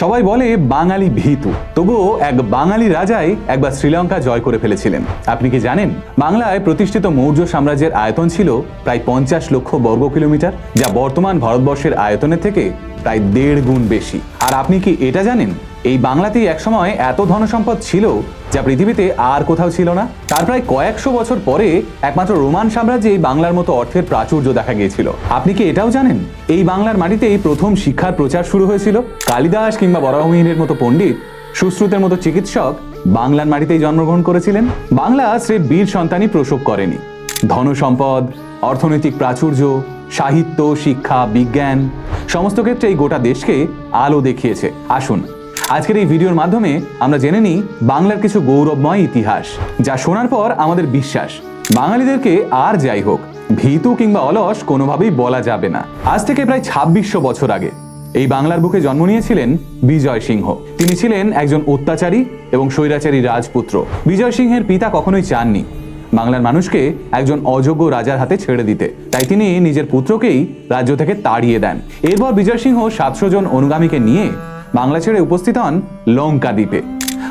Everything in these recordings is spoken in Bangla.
সবাই বলে বাঙালি ভীতু। তবুও এক বাঙালি রাজাই একবার শ্রীলঙ্কা জয় করে ফেলেছিলেন। আপনি কি জানেন? বাংলায় প্রতিষ্ঠিত মৌর্য সাম্রাজ্যের আয়তন ছিল প্রায় পঞ্চাশ লক্ষ বর্গ কিলোমিটার, যা বর্তমান ভারতবর্ষের আয়তনের থেকে প্রায় দেড় গুণ বেশি। আর আপনি কি এটা জানেন? এই বাংলাতেই একসময় এত ধনসম্পদ ছিল যা পৃথিবীতে আর কোথাও ছিল না। তার প্রায় কয়েকশো বছর পরে একমাত্র রোমান সাম্রাজ্যে এই বাংলার মতো অর্থের প্রাচুর্য দেখা গিয়েছিল। আপনি কি এটাও জানেন? এই বাংলার মাটিতেই প্রথম শিক্ষার প্রচার শুরু হয়েছিল। কালিদাস কিংবা বরাহমিহিরের মতো পণ্ডিত, সুশ্রুতের মতো চিকিৎসক বাংলার মাটিতেই জন্মগ্রহণ করেছিলেন। বাংলা শ্রী বীর সন্তানই প্রসব করেনি। ধনসম্পদ, অর্থনৈতিক প্রাচুর্য, সাহিত্য, শিক্ষা, বিজ্ঞান সমস্ত ক্ষেত্রে এই গোটা দেশকে আলো দেখিয়েছে। আসুন, আজকের এই ভিডিওর মাধ্যমে আমরা জেনে নিই বাংলার কিছু গৌরবময় ইতিহাস, যা শোনার পর আমাদের বিশ্বাস। বাঙালিদেরকে আর যাই হোক, ভীতু কিংবা অলস কোনোভাবেই বলা যাবে না। আজ থেকে প্রায় ছাব্বিশশো বছর আগে এই বাংলার বুকে জন্ম নিয়েছিলেন বিজয় সিংহ। তিনি ছিলেন একজন অত্যাচারী এবং স্বৈরাচারী রাজপুত্র। বিজয় সিংহের পিতা কখনোই চাননি। বাংলার মানুষকে একজন অযোগ্য রাজার হাতে ছেড়ে দিতে। তাই তিনি নিজের পুত্রকেই রাজ্য থেকে তাড়িয়ে দেন। এরপর বিজয় সিংহ সাতশো জন অনুগামীকে নিয়ে বাংলা ছেড়ে উপস্থিত হন লঙ্কা দ্বীপে।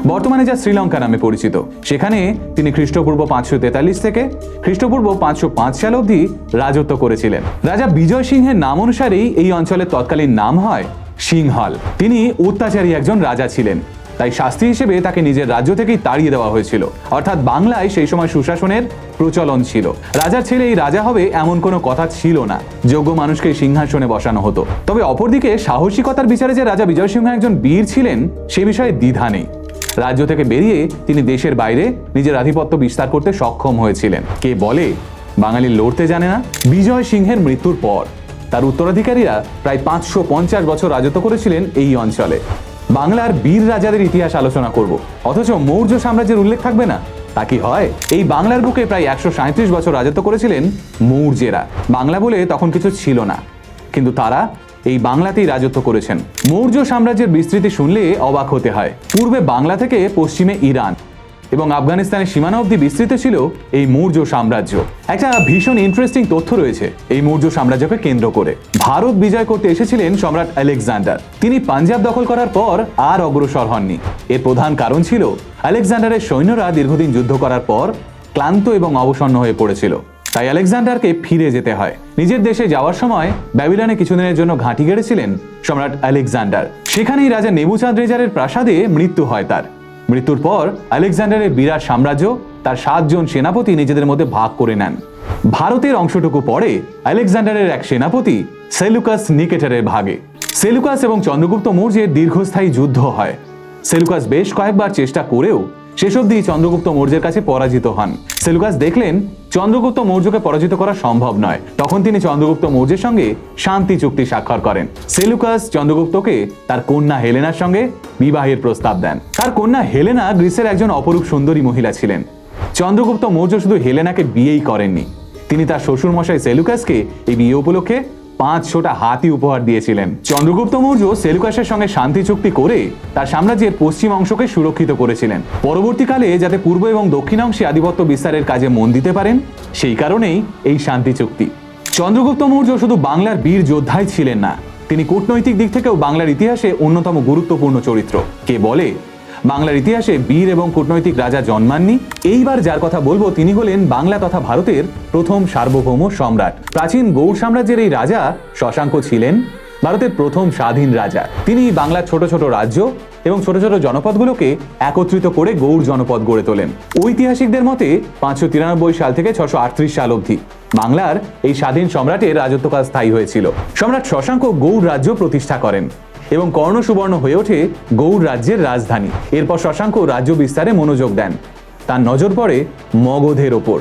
বর্তমানে যা শ্রীলঙ্কা নামে পরিচিত। সেখানে তিনি খ্রিস্টপূর্ব পাঁচশো তেতাল্লিশ থেকে খ্রিস্টপূর্ব পাঁচশো পাঁচ সাল অবধি রাজত্ব করেছিলেন। রাজা বিজয় সিংহের নাম অনুসারেই এই অঞ্চলের তৎকালীন নাম হয় সিংহল। তিনি অত্যাচারী একজন রাজা ছিলেন। তাই শাস্তি হিসেবে তাকে নিজের রাজ্য থেকেই তাড়িয়ে দেওয়া হয়েছিল। অর্থাৎ বাংলায় সেই সময় সুশাসনের প্রচলন ছিল। রাজার ছেলে এই রাজা হবে এমন কোনো কথা ছিল না। যোগ্য মানুষকে সিংহাসনে বসানো হতো। তবে অপরদিকে সাহসিকতার বিচারে যে রাজা বিজয় সিংহ একজন বীর ছিলেন, সে বিষয়ে দ্বিধা নেই। রাজ্য থেকে বেরিয়ে তিনি দেশের বাইরে নিজের আধিপত্য বিস্তার করতে সক্ষম হয়েছিলেন। কে বলে? বাঙালি লড়তে জানে না। বিজয় সিংহের মৃত্যুর পর। তার উত্তরাধিকারীরা প্রায় পাঁচশো পঞ্চাশ বছর রাজত্ব করেছিলেন এই অঞ্চলে। বাংলার বীর রাজাদের ইতিহাস আলোচনা করব। অথচ মৌর্য সাম্রাজ্যের উল্লেখ থাকবে না? তা কি হয়? এই বাংলার বুকে প্রায় একশো সাঁত্রিশ বছর রাজত্ব করেছিলেন মৌর্যেরা। বাংলা বলে তখন কিছু ছিল না। কিন্তু তারা এই বাংলাতেই রাজত্ব করেছেন। মৌর্য সাম্রাজ্যের বিস্তৃতি শুনলে অবাক হতে হয়। পূর্বে বাংলা থেকে পশ্চিমে ইরান এবং আফগানিস্তানের সীমানা অবধি বিস্তৃত ছিল এই মৌর্য সাম্রাজ্য। একটা ভীষণ ইন্টারেস্টিং তথ্য রয়েছে এই মৌর্য সাম্রাজ্যকে কেন্দ্র করে। ভারত বিজয় করতে এসেছিলেন সম্রাট আলেকজান্ডার। তিনি পাঞ্জাব দখল করার পর আর অগ্রসর হননি। এর প্রধান কারণ ছিল আলেকজান্ডারের সৈন্যরা দীর্ঘদিন যুদ্ধ করার পর ক্লান্ত এবং অবসন্ন হয়ে পড়েছিল। তাই আলেকজান্ডারকে ফিরে যেতে হয়। নিজের দেশে যাওয়ার সময় ব্যাবিলনে কিছুদিনের জন্য ঘাঁটি গেড়েছিলেন সম্রাট আলেকজান্ডার। সেখানেই রাজা নেবুচাঁদ রেজারের প্রাসাদে মৃত্যু হয় তার। মৃত্যুর পর আলেকজান্ডারের বিরাট সাম্রাজ্য তার সাতজন সেনাপতি নিজেদের মধ্যে ভাগ করে নেন। ভারতের অংশটুকু পরে আলেকজান্ডারের এক সেনাপতি সেলুকাস নিকেটারের ভাগে। সেলুকাস এবং চন্দ্রগুপ্ত মৌর্যের দীর্ঘস্থায়ী যুদ্ধ হয়। সেলুকাস বেশ কয়েকবার চেষ্টা করেও শেষ অবধি চন্দ্রগুপ্ত মৌর্যের কাছে পরাজিত হন। সেলুকাস দেখলেন, চন্দ্রগুপ্ত মৌর্যকে পরাজিত করা সম্ভব নয়। তখন তিনি চন্দ্রগুপ্ত মৌর্যের সঙ্গে শান্তি চুক্তি স্বাক্ষর করেন। সেলুকাস চন্দ্রগুপ্তকে তার কন্যা হেলেনার সঙ্গে বিবাহের প্রস্তাব দেন। তার কন্যা হেলেনা গ্রিসের একজন অপরূপ সুন্দরী মহিলা ছিলেন। চন্দ্রগুপ্ত মৌর্য শুধু হেলেনাকে বিয়েই করেননি। তিনি তার শ্বশুর মশাই সেলুকাসকে এই বিয়ে উপলক্ষে পাঁচশোটা হাতি উপহার দিয়েছিলেন। চন্দ্রগুপ্ত মৌর্য সেলুকাসের সঙ্গে শান্তি চুক্তি করে তার সাম্রাজ্যের পশ্চিম অংশকে সুরক্ষিত করেছিলেন। পরবর্তীকালে যাতে পূর্ব এবং দক্ষিণ অংশে আধিপত্য বিস্তারের কাজে মন দিতে পারেন, সেই কারণেই এই শান্তি চুক্তি। চন্দ্রগুপ্ত মৌর্য শুধু বাংলার বীর যোদ্ধাই ছিলেন না, তিনি কূটনৈতিক দিক থেকেও বাংলার ইতিহাসে অন্যতম গুরুত্বপূর্ণ চরিত্র। কে বলে বাংলার ইতিহাসে বীর এবং কূটনৈতিক রাজা জন্মাননি। এইবার যার কথা বলব তিনি হলেন বাংলা তথা ভারতের প্রথম সার্বভৌম সম্রাট। প্রাচীন গৌড় সাম্রাজ্যের এই রাজা শশাঙ্ক ছিলেন, ভারতের প্রথম স্বাধীন রাজা। তিনি বাংলার ছোট ছোট রাজ্য এবং ছোট ছোট জনপদগুলোকে একত্রিত করে গৌড় জনপদ গড়ে তোলেন। ঐতিহাসিকদের মতে পাঁচশো তিরানব্বই সাল থেকে ছশো আটত্রিশ সাল অবধি বাংলার এই স্বাধীন সম্রাটের রাজত্বকাল স্থায়ী হয়েছিল। সম্রাট শশাঙ্ক গৌড় রাজ্য প্রতিষ্ঠা করেন। এবং কর্ণ সুবর্ণ হয়ে ওঠে গৌড় রাজ্যের রাজধানী। এরপর শশাঙ্ক রাজ্য বিস্তারে মনোযোগ দেন। তার নজর পড়ে মগধের ওপর।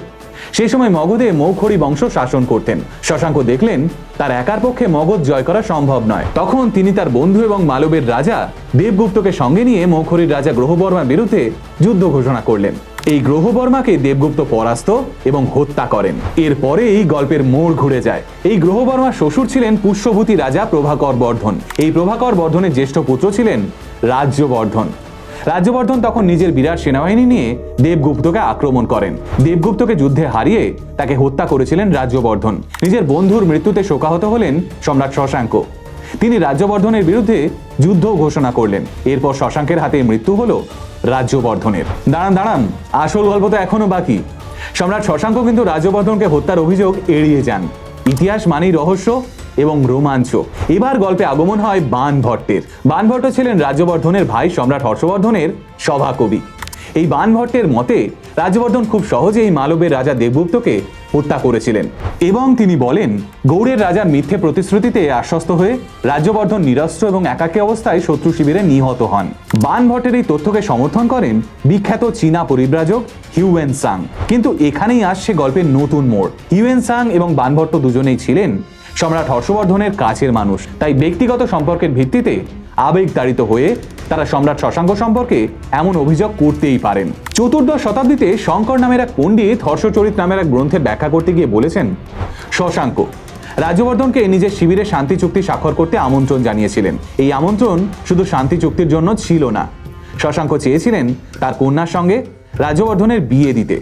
সেই সময় মগধে মৌখরি বংশ শাসন করতেন। শশাঙ্ক দেখলেন, তার একার পক্ষে মগধ জয় করা সম্ভব নয়। তখন তিনি তার বন্ধু এবং মালবের রাজা দেবগুপ্তকে সঙ্গে নিয়ে মৌখরির রাজা গ্রহবর্মার বিরুদ্ধে যুদ্ধ ঘোষণা করলেন। এই গ্রহবর্মাকে দেবগুপ্ত পরাস্ত এবং হত্যা করেন। এরপরে এই গল্পের মোড় ঘুরে যায়। এই গ্রহবর্মার শ্বশুর ছিলেন পুষ্যভূতি রাজা প্রভাকর বর্ধন। এই প্রভাকর বর্ধনের জ্যেষ্ঠ পুত্র ছিলেন রাজ্যবর্ধন। রাজ্যবর্ধন তখন নিজের বিরাট সেনাবাহিনী নিয়ে দেবগুপ্তকে আক্রমণ করেন। দেবগুপ্তকে যুদ্ধে হারিয়ে তাকে হত্যা করেছিলেন রাজ্যবর্ধন। নিজের বন্ধুর মৃত্যুতে শোকাহত হলেন সম্রাট শশাঙ্ক। তিনি রাজ্যবর্ধনের বিরুদ্ধে যুদ্ধ ঘোষণা করলেন। এরপর শশাঙ্কের হাতে মৃত্যু হলো রাজ্যবর্ধনের। দাঁড়ান দাঁড়ান, আসল গল্প তো এখনও বাকি। সম্রাট শশাঙ্ক কিন্তু রাজ্যবর্ধনকে হত্যার অভিযোগ এড়িয়ে যান। ইতিহাস মানেই রহস্য এবং রোমাঞ্চ। এবার গল্পে আগমন হয় বান ভট্টের। বান ভট্ট ছিলেন রাজ্যবর্ধনের ভাই সম্রাট হর্ষবর্ধনের সভাকবি। এই বান ভট্টের মতে রাজবর্ধন খুব সহজেই মালবের রাজা দেবগুপ্তকে হত্যা করেছিলেন। এবং তিনি বলেন, গৌড়ের রাজার মিথ্যে প্রতিশ্রুতিতে আশ্বস্ত হয়ে রাজ্যবর্ধন নিরস্ত্র এবং একাকী অবস্থায় শত্রু শিবিরে নিহত হন। বান ভট্টের এই তথ্যকে সমর্থন করেন বিখ্যাত চীনা পরিব্রাজক হিউয়েন সাং। কিন্তু এখানেই আসছে গল্পের নতুন মোড়। হিউয়েন সাং এবং বানভট্ট দুজনেই ছিলেন সম্রাট হর্ষবর্ধনের কাছের মানুষ। তাই ব্যক্তিগত সম্পর্কের ভিত্তিতে আবেগ তাড়িত হয়ে তারা সম্রাট শশাঙ্ক সম্পর্কে এমন অভিযোগ করতেই পারেন। চতুর্দশ শতাব্দীতে শঙ্কর নামের এক পণ্ডিত হর্ষচরিত নামের এক গ্রন্থে ব্যাখ্যা করতে গিয়ে বলেছেন, শশাঙ্ক, রাজ্যবর্ধনকে নিজের শিবিরে শান্তি চুক্তি স্বাক্ষর করতে আমন্ত্রণ জানিয়েছিলেন। এই আমন্ত্রণ শুধু শান্তি চুক্তির জন্য ছিল না। শশাঙ্ক চেয়েছিলেন তার কন্যার সঙ্গে রাজ্যবর্ধনের বিয়ে দিতে।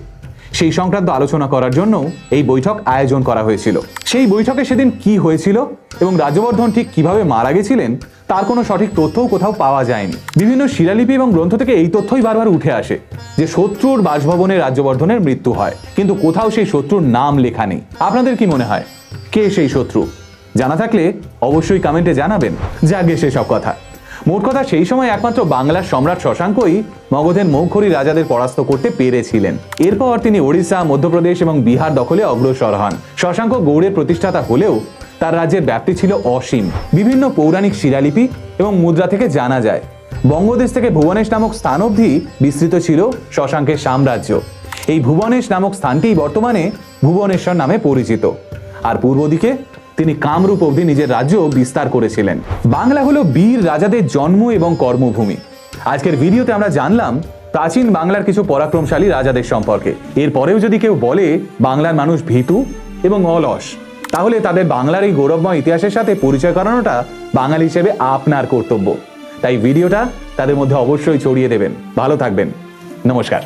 সেই সংক্রান্ত আলোচনা করার জন্য এই বৈঠক আয়োজন করা হয়েছিল। সেই বৈঠকে সেদিন কি হয়েছিল এবং রাজ্যবর্ধন ঠিক কীভাবে মারা গেছিলেন তার কোনো সঠিক তথ্যও কোথাও পাওয়া যায়নি। বিভিন্ন শিলালিপি এবং গ্রন্থ থেকে এই তথ্যই বারবার উঠে আসে যে শত্রুর বাসভবনে রাজ্যবর্ধনের মৃত্যু হয়। কিন্তু কোথাও সেই শত্রুর নাম লেখা নেই। আপনাদের কি মনে হয়? কে সেই শত্রু? জানা থাকলে অবশ্যই কমেন্টে জানাবেন। যাগে সেসব কথা। মোট কথা সেই সময় একমাত্র বাংলার সম্রাট শশাঙ্কই মগধের মৌখরী রাজাদের পরাস্ত করতে পেরেছিলেন। এরপর তিনি ওড়িশা, মধ্যপ্রদেশ এবং বিহার দখলে অগ্রসর হন। শশাঙ্ক গৌড়ের প্রতিষ্ঠাতা হলেও তার রাজ্যের ব্যাপ্তি ছিল অসীম। বিভিন্ন পৌরাণিক শিলালিপি এবং মুদ্রা থেকে জানা যায়, বঙ্গদেশ থেকে ভুবনেশ নামক স্থান অবধি বিস্তৃত ছিল শশাঙ্কের সাম্রাজ্য। এই ভুবনেশ নামক স্থানটিই বর্তমানে ভুবনেশ্বর নামে পরিচিত। আর পূর্ব দিকে তিনি কামরূপ অবধি নিজের রাজ্য বিস্তার করেছিলেন। বাংলা হলো বীর রাজাদের জন্ম এবং কর্মভূমি। আজকের ভিডিওতে আমরা জানলাম প্রাচীন বাংলার কিছু পরাক্রমশালী রাজাদের সম্পর্কে। এরপরেও যদি কেউ বলে বাংলার মানুষ ভীতু এবং অলস, তাহলে তাদের বাংলার এই গৌরবময় ইতিহাসের সাথে পরিচয় করানোটা বাঙালি হিসেবে আপনার কর্তব্য। তাই ভিডিওটা তাদের মধ্যে অবশ্যই ছড়িয়ে দেবেন। ভালো থাকবেন। নমস্কার।